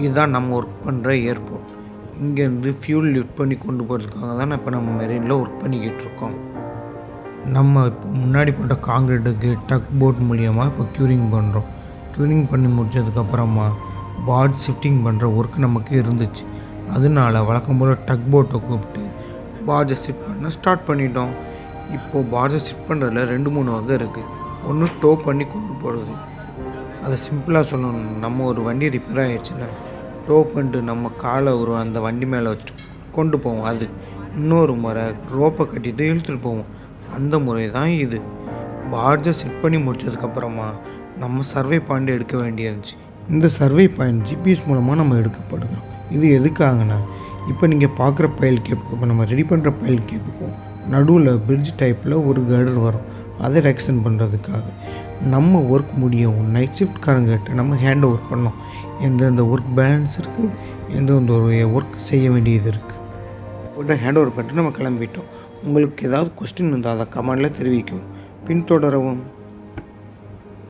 இதுதான் நம்ம ஒர்க் பண்ணுற ஏர்போர்ட் இங்கேருந்து ஃபியூல் லிஃப்ட் பண்ணி கொண்டு போகிறதுக்காக தான் இப்போ நம்ம மெரெயினில் ஒர்க் பண்ணிக்கிட்டு இருக்கோம். நம்ம இப்போ முன்னாடி போட்ட காங்கிரீட்டுக்கு டக் போட் மூலியமாக இப்போ க்யூரிங் பண்ணுறோம் க்யூரிங் பண்ணி முடிச்சதுக்கப்புறமா பாட் ஷிஃப்டிங் பண்ணுற ஒர்க் நமக்கு இருந்துச்சு. அதனால வழக்கம் போல் டக் போட்டை கூப்பிட்டு பாட்ஜை ஷிஃப்ட் பண்ண ஸ்டார்ட் பண்ணிட்டோம். இப்போது பாட்ஜை ஷிஃப்ட் பண்ணுறதுல ரெண்டு மூணு வகை இருக்குது ஒன்று டோ பண்ணி கொண்டு போகிறது அதை சிம்பிளாக சொல்லணும். நம்ம ஒரு வண்டி ரிப்பேர் ஆகிடுச்சுன்னா டோ பண்ணிட்டு நம்ம காலை ஒரு அந்த வண்டி மேலே வச்சுட்டு கொண்டு போவோம். அது இன்னொரு முறை ரோப்பை கட்டிட்டு இழுத்துட்டு போவோம். அந்த முறை தான் இது. பார்ஜை செட் பண்ணி முடிச்சதுக்கப்புறமா நம்ம சர்வே பாயிண்ட் எடுக்க வேண்டியிருந்துச்சு இந்த சர்வே பாயிண்ட் ஜிபிஎஸ் மூலமாக நம்ம எடுக்கப்படுகிறோம். இது எதுக்காகனா இப்போ நீங்கள் பார்க்குற பயல் கேப்புக்கு இப்போ நம்ம ரெடி பண்ணுற பயல் கேப்புக்கும் நடுவில் பிரிட்ஜ் டைப்பில் ஒரு கர்டர் வரும். அதை ரெக்ஷன் பண்ணுறதுக்காக நம்ம ஒர்க் முடியும் நைட் ஷிஃப்ட்காரங்கிட்ட நம்ம ஹேண்ட் ஓவர் பண்ணோம் எந்தெந்த ஒர்க் பேலன்ஸ் இருக்குது எந்தெந்த ஒரு ஒர்க் செய்ய வேண்டியது இருக்குது உங்கள்கிட்ட ஹேண்ட் ஓவர் பண்ணிட்டு நம்ம கிளம்பிட்டோம். உங்களுக்கு ஏதாவது கொஸ்டின் இருந்தால் அதை கமெண்டில் தெரிவிக்கும் பின்தொடரவும்.